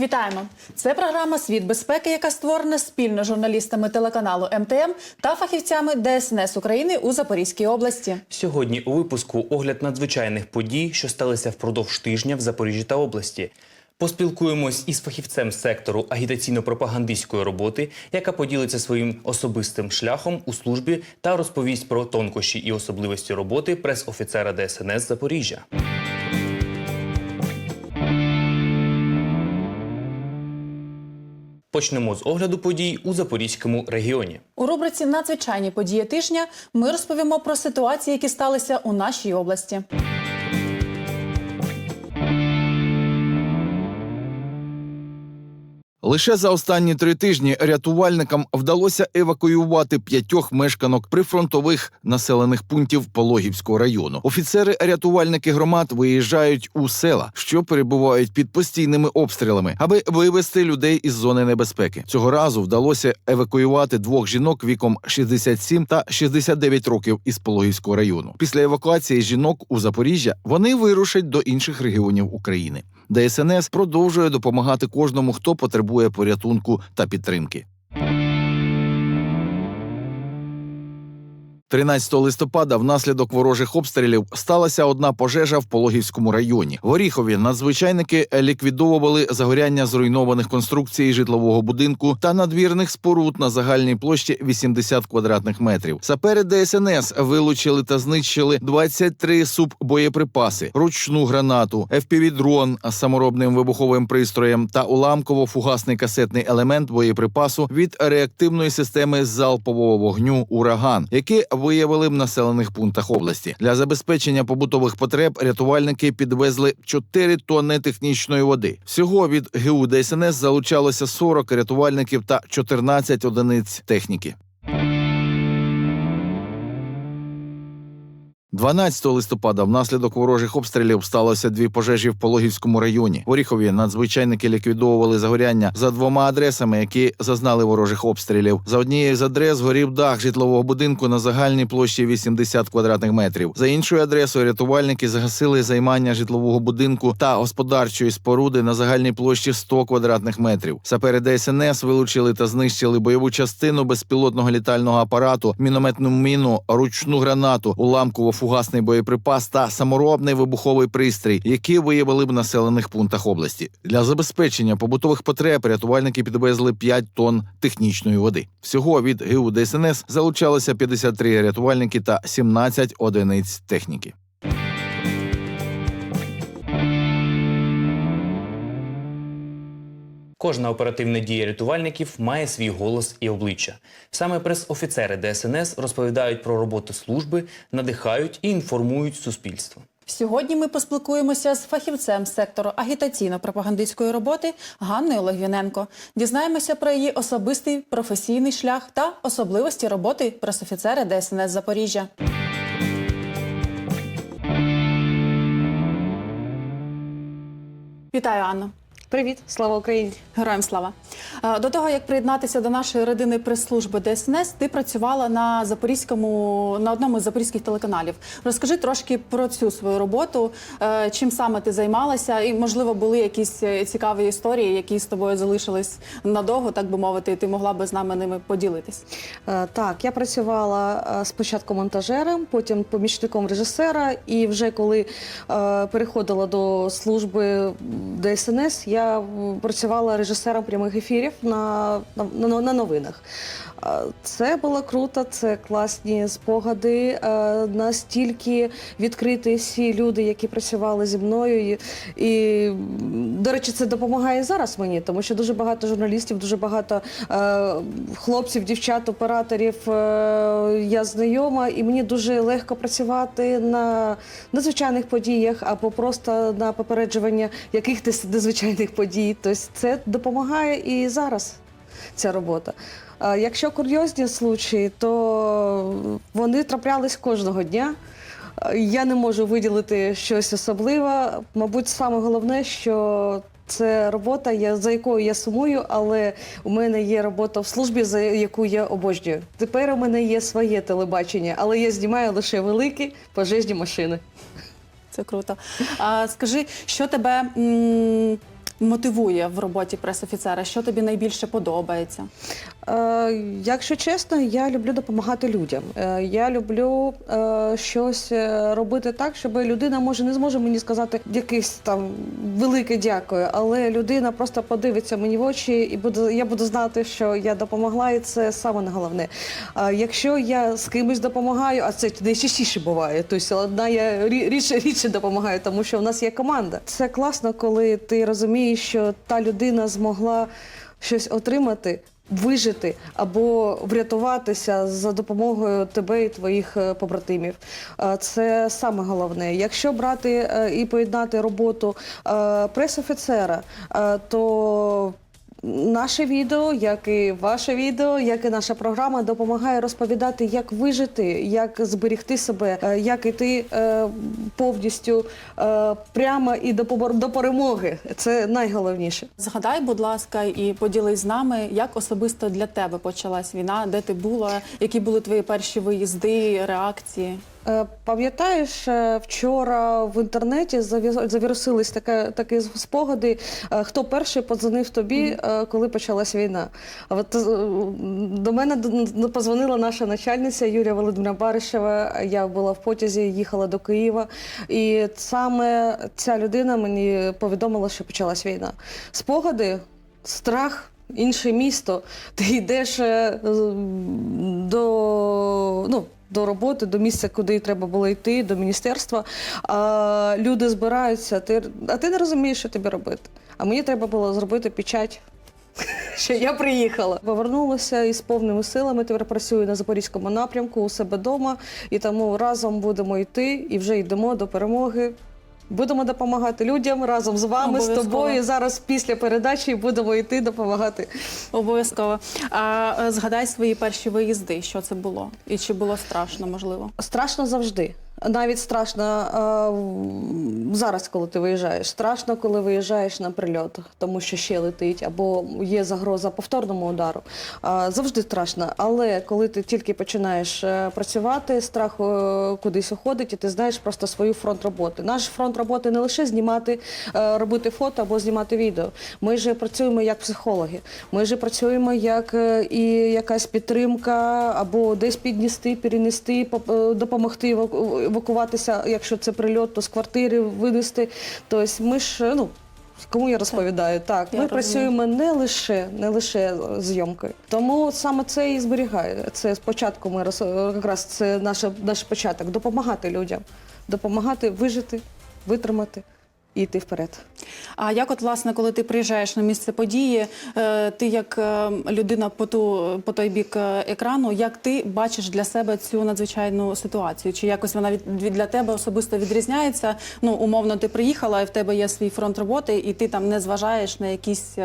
Вітаємо! Це програма Світ безпеки, яка створена спільно з журналістами телеканалу МТМ та фахівцями ДСНС України у Запорізькій області. Сьогодні у випуску огляд надзвичайних подій, що сталися впродовж тижня в Запоріжжі та області. Поспілкуємось із фахівцем сектору агітаційно-пропагандистської роботи, яка поділиться своїм особистим шляхом у службі та розповість про тонкощі і особливості роботи прес-офіцера ДСНС Запоріжжя. Почнемо з огляду подій у Запорізькому регіоні. У рубриці Надзвичайні події тижня ми розповімо про ситуації, які сталися у нашій області. Лише за останні три тижні рятувальникам вдалося евакуювати п'ятьох мешканок прифронтових населених пунктів Пологівського району. Офіцери-рятувальники громад виїжджають у села, що перебувають під постійними обстрілами, аби вивести людей із зони небезпеки. Цього разу вдалося евакуювати двох жінок віком 67 та 69 років із Пологівського району. Після евакуації жінок у Запоріжжя вони вирушать до інших регіонів України. ДСНС продовжує допомагати кожному, хто потребує порятунку та підтримки. 13 листопада внаслідок ворожих обстрілів сталася одна пожежа в Пологівському районі. В Оріхові надзвичайники ліквідовували загоряння зруйнованих конструкцій житлового будинку та надвірних споруд на загальній площі 80 квадратних метрів. Сапери ДСНС вилучили та знищили 23 суббоєприпаси, ручну гранату, FPV-дрон з саморобним вибуховим пристроєм та уламково-фугасний касетний елемент боєприпасу від реактивної системи залпового вогню Ураган, які виявили в населених пунктах області. Для забезпечення побутових потреб рятувальники підвезли 4 тонни технічної води. Всього від ГУ ДСНС залучалося 40 рятувальників та 14 одиниць техніки. 12 листопада внаслідок ворожих обстрілів сталося дві пожежі в Пологівському районі. В Оріхові надзвичайники ліквідовували загоряння за двома адресами, які зазнали ворожих обстрілів. За однією з адрес горів дах житлового будинку на загальній площі 80 квадратних метрів. За іншою адресою рятувальники загасили займання житлового будинку та господарчої споруди на загальній площі 100 квадратних метрів. Сапери ДСНС вилучили та знищили бойову частину безпілотного літального апарату, мінометну міну, ручну гранату, уламково фугасний боєприпас та саморобний вибуховий пристрій, які виявили в населених пунктах області. Для забезпечення побутових потреб рятувальники підвезли 5 тонн технічної води. Всього від ГУ ДСНС залучалося 53 рятувальники та 17 одиниць техніки. Кожна оперативна дія рятувальників має свій голос і обличчя. Саме прес-офіцери ДСНС розповідають про роботу служби, надихають і інформують суспільство. Сьогодні ми поспілкуємося з фахівцем сектору агітаційно-пропагандистської роботи Ганною Логвіненко. Дізнаємося про її особистий професійний шлях та особливості роботи пресофіцера ДСНС Запоріжжя. Вітаю, Анно. Привіт, слава Україні! Героям слава. Е, До того як приєднатися до нашої родини прес-служби ДСНС, ти працювала на запорізькому на одному з запорізьких телеканалів. Розкажи трошки про цю свою роботу, е, чим саме ти займалася, і можливо були якісь е, цікаві історії, які з тобою залишились надовго, так би мовити, і ти могла би з нами ними поділитись. Так, я працювала спочатку монтажером, потім помічником режисера, і вже коли переходила до служби ДСНС, я м, працювала режисером прямих ефірів на, на, на, на новинах. Е, Це було круто, це класні спогади. е, Настільки відкриті всі люди, які працювали зі мною. І, і до речі, це допомагає зараз мені, тому що дуже багато журналістів, дуже багато е, хлопців, дівчат, операторів. Е, я знайома, і мені дуже легко працювати на надзвичайних подіях або просто на попереджування якихось незвичайних подій. Тобто це допомагає і зараз ця робота. Якщо курйозні случаї, то вони траплялись кожного дня. Я не можу виділити щось особливе. Мабуть, саме головне, що це робота, за якою я сумую, але у мене є робота в службі, за яку я обожнюю. Тепер у мене є своє телебачення, але я знімаю лише великі пожежні машини. Це круто. А скажи, що тебе м, мотивує в роботі пресофіцера? Що тобі найбільше подобається? Е, якщо чесно, я люблю допомагати людям. Е, я люблю е, щось робити так, щоб людина може не зможе мені сказати якесь там велике дякую, але людина просто подивиться мені в очі, і буде я буду знати, що я допомогла, і це саме не головне. Якщо я з кимось допомагаю, а це найчастіше буває, тобто одна я рі- рідше рідше допомагаю, тому що в нас є команда. Це класно, коли ти розумієш, що та людина змогла щось отримати. Вижити або врятуватися за допомогою тебе і твоїх е, побратимів. Е, Це саме головне. Якщо брати е, і поєднати роботу пресофіцера, то Наше відео, як і ваше відео, як і наша програма, допомагає розповідати, як вижити, як зберегти себе, е, як іти е, повністю е, прямо і до до перемоги. Це найголовніше. Згадай, будь ласка, і поділись з нами, як особисто для тебе почалась війна, де ти була, які були твої перші виїзди, реакції? Е, Пам'ятаєш, е, вчора в інтернеті заві- завірусились таке, такі спогади, е, хто перший подзвонив тобі, коли почалась війна. От до мене позвонила наша начальниця Юлія Володимира Баришева. Я була в потязі, їхала до Києва. І саме ця людина мені повідомила, що почалась війна. Спогади, страх. Інше місто, ти йдеш до, ну, до роботи, до місця, куди треба було йти, до міністерства. А люди збираються, ти, а ти не розумієш, що тобі робити. А мені треба було зробити печать. Що я приїхала. Повернулася із повними силами. Тепер працюю на запорізькому напрямку у себе вдома, і тому разом будемо йти і вже йдемо до перемоги. Будемо допомагати людям разом з вами, з тобою. Зараз після передачі будемо йти допомагати. Обов'язково. А е, згадай свої перші виїзди, що це було, і чи було страшно, можливо. Страшно завжди. Навіть страшно е, зараз, коли ти виїжджаєш. Страшно, коли виїжджаєш на прильот, тому що ще летить, або є загроза повторному удару. Е, завжди страшно. Але коли ти тільки починаєш е, працювати, страх е, кудись уходить, і ти знаєш просто свою фронт роботи. Наш фронт роботи не лише знімати, е, робити фото або знімати відео. Ми ж працюємо як психологи. Ми ж працюємо як е, і якась підтримка, або десь піднести, перенести, поп- допомогти евакуватися, якщо це прильот, то з квартири винести. Тобто ми ж ну. Кому я розповідаю? Так, Я ми розумію. працюємо не лише не лише зйомкою. Тому саме це і зберігає. Це спочатку ми роз, якраз це наш, наш початок допомагати людям, допомагати вижити, витримати і йти вперед. А як, от, власне, коли ти приїжджаєш на місце події, е, ти як е, людина по, ту, по той бік е, екрану, як ти бачиш для себе цю надзвичайну ситуацію? Чи якось вона від, для тебе особисто відрізняється? Ну, умовно, ти приїхала, і в тебе є свій фронт роботи, і ти там не зважаєш на якісь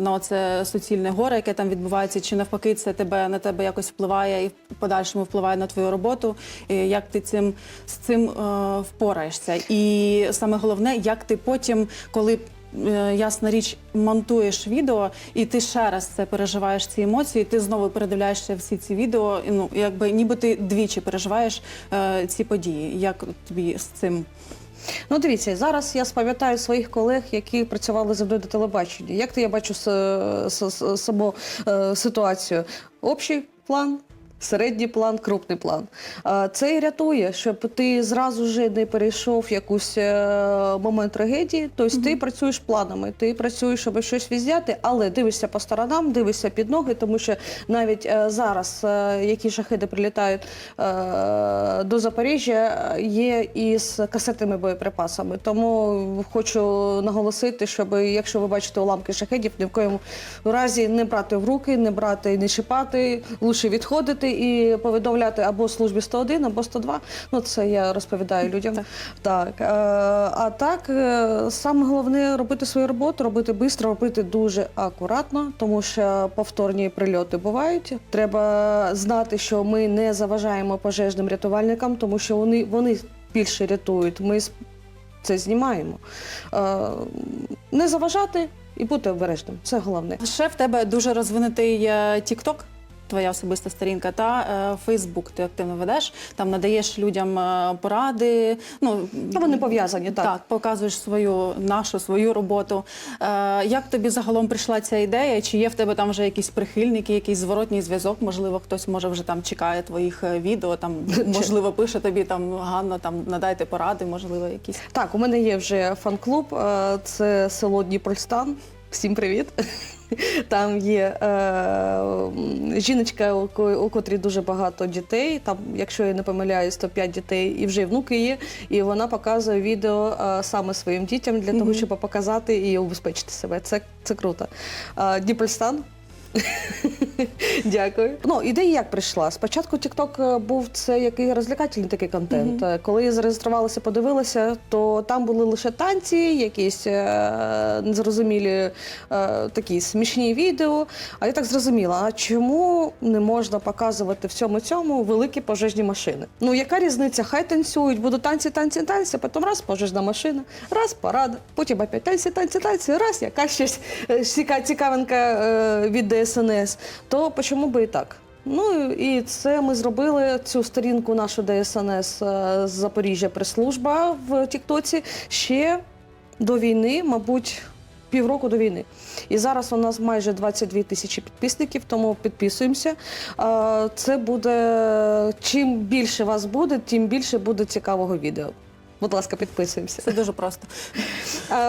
на оце суцільне горе, яке там відбувається, чи навпаки, це тебе на тебе якось впливає і в подальшому впливає на твою роботу. І як ти цим з цим е, впораєшся? І саме головне, як ти потім, коли е, ясна річ, монтуєш відео, і ти ще раз це переживаєш ці емоції, ти знову передивляєшся всі ці відео, ну якби ніби ти двічі переживаєш е, ці події. Як тобі з цим? Ну, дивіться, зараз я спам'ятаю своїх колег, які працювали зі мною до телебачення. Як то я бачу саму е, ситуацію? Общий план. Середній план, крупний план. Це і рятує, щоб ти зразу ж не перейшов якусь е, момент трагедії. Тобто ти працюєш планами, ти працюєш, щоб щось відзняти, але дивишся по сторонам, дивишся під ноги, тому що навіть е, зараз, е, які шахеди прилітають до Запоріжжя, є із касетними боєприпасами. Тому хочу наголосити, щоб якщо ви бачите уламки шахедів, ні в коєму разі не брати в руки, не брати, не чіпати, лише відходити і повідомляти або службі 101, або 102. Ну це я розповідаю людям. Так, Е, а так е, саме головне робити свою роботу, робити швидко, робити дуже акуратно, тому що повторні прильоти бувають. Треба знати, що ми не заважаємо пожежним рятувальникам, тому що вони, вони більше рятують. Ми це знімаємо. Е, Не заважати і бути обережним. Це головне. Ще в тебе дуже е, TikTok. Твоя особиста сторінка, та е, Фейсбук ти активно ведеш. Там надаєш людям е, поради. Ну Ну, вони пов'язані, так. Так, показуєш свою нашу свою роботу. Е, як тобі загалом прийшла ця ідея? Чи є в тебе там вже якісь прихильники, якийсь зворотній зв'язок? Можливо, хтось може вже там чекає твоїх відео, там можливо пише тобі там Ганна, там надайте поради, можливо, якісь. Так, у мене є вже фан-клуб. Це село Дніпольстан. Всім привіт. Там є е, жіночка, у, котрій дуже багато дітей. Там, якщо я не помиляюсь, то 5 дітей і вже внуки є. І вона показує відео е, саме своїм дітям для того, щоб показати і убезпечити себе. Це, це круто. Е, Дніпольстан. Дякую. Ну, ідея як прийшла? Спочатку TikTok був це який розвлекательний такий контент. Е, Коли я зареєструвалася, подивилася, то там були лише танці, якісь е, незрозумілі е, такі смішні відео. А я так зрозуміла, а чому не можна показувати в цьому цьому великі пожежні машини? Ну яка різниця? Хай танцюють, будуть танці, танці, танці, потім раз пожежна машина, раз парад, потім опять танці, танці, танці, раз якась щось е, ціка- цікавинка е, від ДСНС. То чому би і так? Ну і це ми зробили цю сторінку нашу ДСНС е, з Запоріжжя прес-служба в Тіктоці ще до війни, мабуть. Півроку до війни. І зараз у нас майже 22 тисячі підписників, тому підписуємося. Е, Це буде чим більше вас буде, тим більше буде цікавого відео. Будь ласка, підписуємося. Це дуже просто.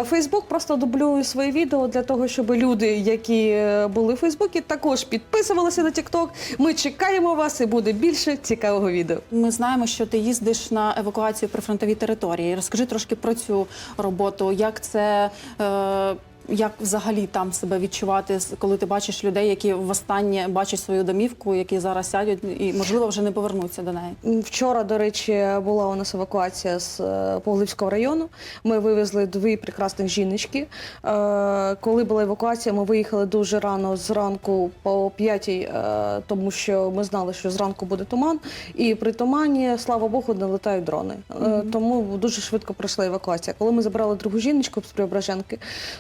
Фейсбук просто дублюю свої відео для того, щоб люди, які е, були в Фейсбуці, також підписувалися на Тікток. Ми чекаємо вас і буде більше цікавого відео. Ми знаємо, що ти їздиш на евакуацію при фронтовій території. Розкажи трошки про цю роботу. Як це е, як взагалі там себе відчувати, коли ти бачиш людей, які востаннє бачать свою домівку, які зараз сядуть і можливо вже не повернуться до неї? Вчора, до речі, була у нас евакуація з е, Павлівського району. Ми вивезли дві прекрасних жіночки. Е, Коли була евакуація, ми виїхали дуже рано зранку по п'ятій, е, тому що ми знали, що зранку буде туман. І при тумані, слава Богу, не летають дрони. Е, Тому дуже швидко пройшла евакуація. Коли ми забрали другу жіночку з Преображенки,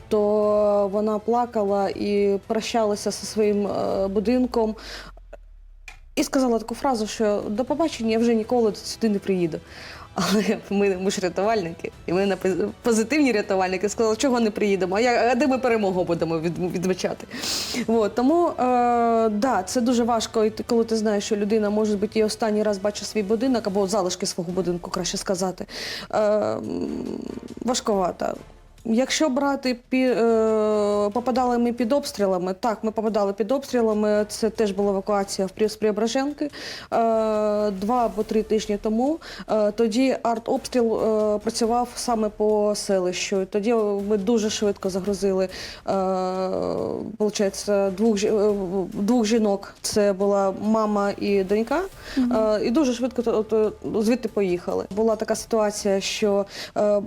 то вона плакала і прощалася зі своїм е, будинком. І сказала таку фразу, що до побачення я вже ніколи сюди не приїду. Але ми, ми ж рятувальники, і ми на пози- позитивні рятувальники сказали, чого не приїдемо, а, я, а де ми перемогу будемо від, відмічати. От, тому е, да, це дуже важко, коли ти знаєш, що людина може бути і останній раз бачить свій будинок або залишки свого будинку, краще сказати. Е, важковато. Якщо брати пі, е, попадали ми під обстрілами, так, ми попадали під обстрілами. Це теж була евакуація в Преображенки е, два або три тижні тому. Е, тоді артобстріл е, працював саме по селищу. Тоді ми дуже швидко загрузили е, получається, двох, двох жінок. Це була мама і донька. Е, і дуже швидко звідти поїхали. Була така ситуація, що е,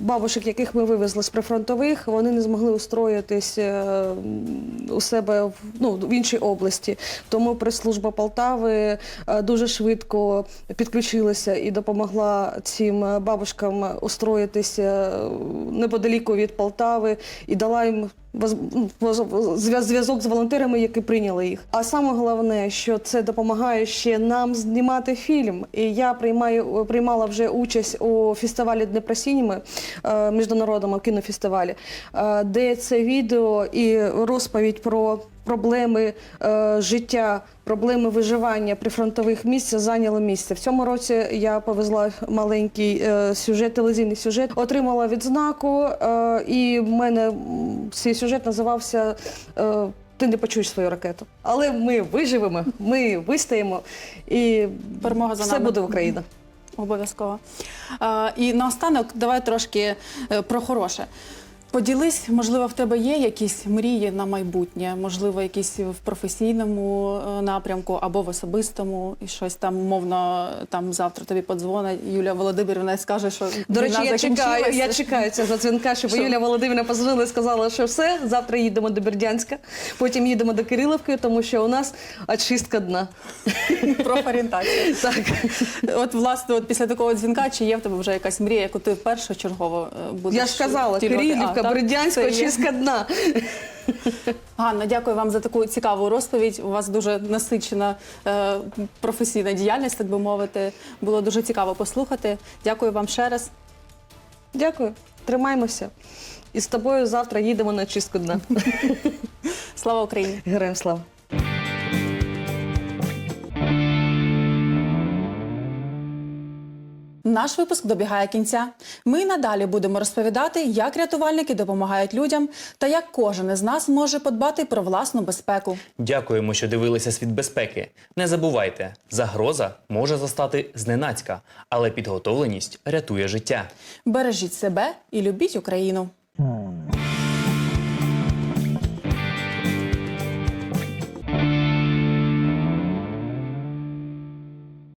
бабушек, яких ми вивезли з прифронтових, вони не змогли устроїтись е, у себе в, ну, в іншій області. Тому прес-служба Полтави е, дуже швидко підключилася і допомогла цим е, бабушкам устроїтися неподаліку від Полтави і дала їм ну, зв'язок з волонтерами, які прийняли їх. А саме головне, що це допомагає ще нам знімати фільм. І я приймаю приймала вже участь у фестивалі Днепросініми е, міжнародному кінофестивалі, е, де це відео і розповідь про. Проблеми е, життя, проблеми виживання прифронтових місць зайняли місце. В цьому році я повезла маленький е, сюжет, телевізійний сюжет, отримала відзнаку, е, і в мене цей сюжет називався е, Ти не почуєш свою ракету. Але ми виживемо, ми вистоїмо, і Перемога за все нами. буде Україна. Обов'язково. Е, і наостанок, давай трошки е, про хороше. Поділись, можливо, в тебе є якісь мрії на майбутнє, можливо, якісь в професійному е, напрямку або в особистому, і щось там умовно там завтра тобі подзвонить Юлія Володимирівна і скаже, що До речі, я чекаю, я чекаю цього дзвінка, щоб Що? Юлія Володимирівна позвонила і сказала, що все, завтра їдемо до Бердянська, потім їдемо до Кирилівки, тому що у нас очистка дна. профорієнтація. Так. От, власне, от після такого дзвінка, чи є в тебе вже якась мрія, яку ти першочергово е, будеш Я ж казала, втілювати? Кирилівка, так? Чистка дна. Ганна, дякую вам за таку цікаву розповідь. У вас дуже насичена е, професійна діяльність, так би мовити. Було дуже цікаво послухати. Дякую вам ще раз. Дякую, тримаймося. І з тобою завтра їдемо на чистку дна. Слава Україні! Героям слава! Наш випуск добігає кінця. Ми надалі будемо розповідати, як рятувальники допомагають людям та як кожен із нас може подбати про власну безпеку. Дякуємо, що дивилися світ безпеки. Не забувайте, загроза може застати зненацька, але підготовленість рятує життя. Бережіть себе і любіть Україну.